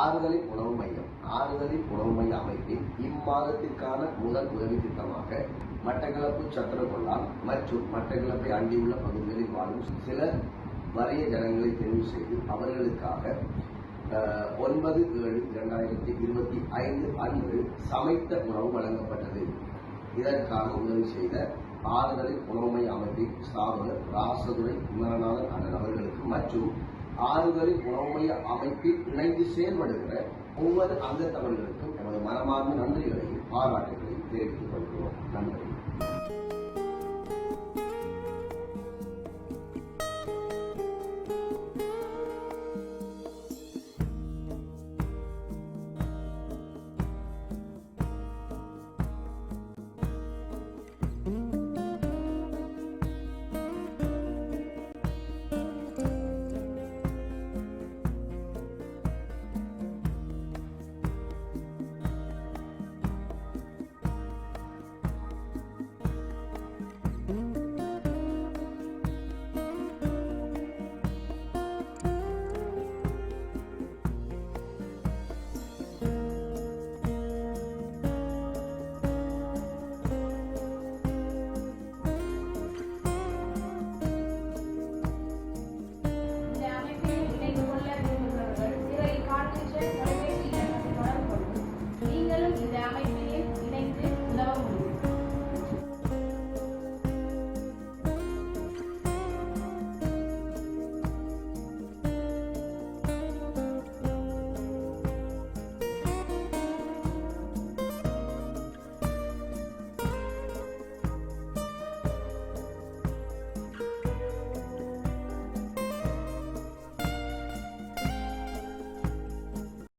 ஆறுதலின் உணவு மையம். ஆறுதலின் உணவு மைய அமைப்பின் இம்மாதத்திற்கான முதல் உதவி திட்டமாக மட்டக்களப்பு சத்திரகொள்ளான் மற்றும் மட்டக்களப்பை அண்டியுள்ள பகுதிகளில் வாழும் சில வறிய ஜனங்களை தெரிவு செய்து அவர்களுக்காக ஒன்பது ஏழு இரண்டாயிரத்தி இருபத்தி ஐந்து அன்று சமைத்த உணவு வழங்கப்பட்டது. இதற்காக உதவி செய்த ஆறுதலின் உணவுமை அமைப்பின் ஸ்தாபகர் ராசதுரை குமரநாதன் அண்ணன் அவர்களுக்கு மற்றும் ஆறுகளின் உணவுமைய அமைப்பில் இணைந்து செயல்படுகிற ஒவ்வொரு அங்கத்தவர்களுக்கும் எமது மனமார்ந்த நன்றிகளையும் பாராட்டுகளையும் தெரிவித்துக் கொள்கிறோம். நன்றி.